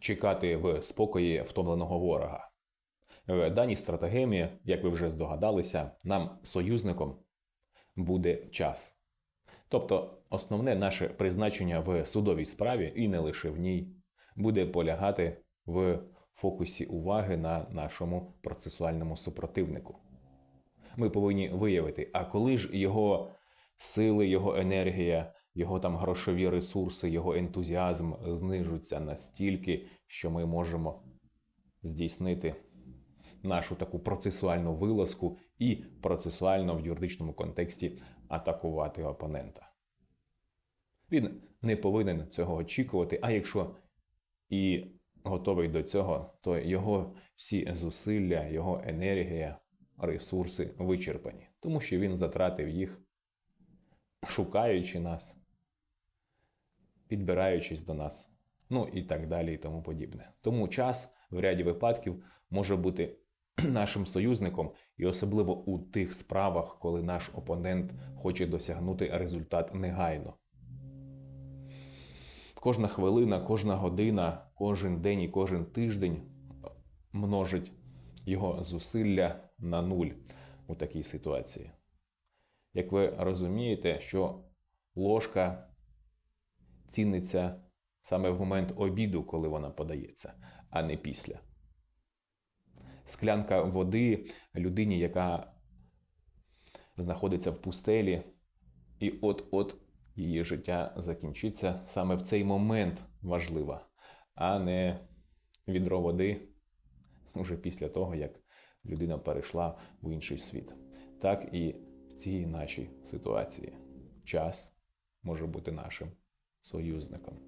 чекати в спокої втомленого ворога. В даній стратегемі, як ви вже здогадалися, нам союзником буде час. Тобто, основне наше призначення в судовій справі, і не лише в ній, буде полягати в фокусі уваги на нашому процесуальному супротивнику. Ми повинні виявити, а коли ж його сили, його енергія, його там грошові ресурси, його ентузіазм знижуться настільки, що ми можемо здійснити нашу таку процесуальну вилазку і процесуально в юридичному контексті атакувати опонента. Він не повинен цього очікувати, а якщо і готовий до цього, то його всі зусилля, його енергія, ресурси вичерпані, тому що він затратив їх, шукаючи нас, підбираючись до нас, ну і так далі, і тому подібне. Тому час в ряді випадків може бути нашим союзником, і особливо у тих справах, коли наш опонент хоче досягнути результат негайно. Кожна хвилина, кожна година, кожен день і кожен тиждень множить його зусилля на нуль у такій ситуації. Як ви розумієте, що ложка ціниться саме в момент обіду, коли вона подається, а не після. Склянка води людині, яка знаходиться в пустелі, і от-от її життя закінчиться саме в цей момент важлива, а не відро води вже після того, як людина перейшла в інший світ. Так і в цій нашій ситуації час може бути нашим союзником.